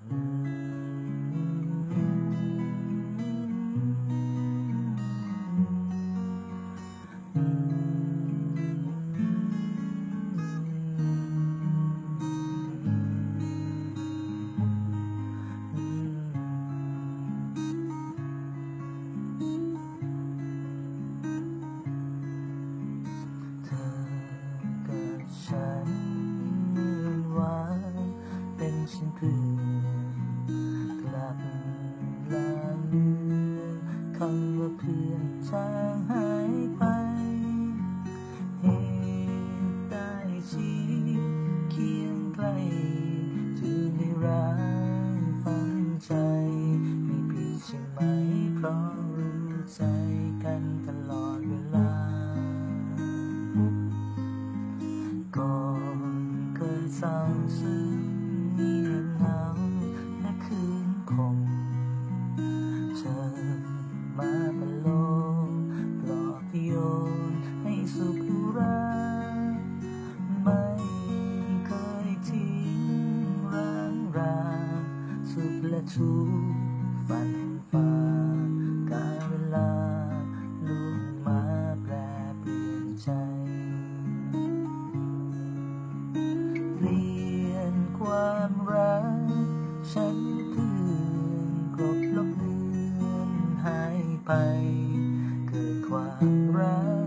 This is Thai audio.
เธอกับฉันเหมือนหวานเป็นชิ้นคือ ใจกันตลอดเวลา ก่อนเกิดเศร้าซึ้งเงียบเหงาและคืนคงเธอมาเป็นลมปลอบโยนให้สุขุราไม่เคยทิ้งร้างราสุขและทุกข์ฝัน ความรัก ฉันเพื่อนกลบลบเลือนหายไป เกิดความรัก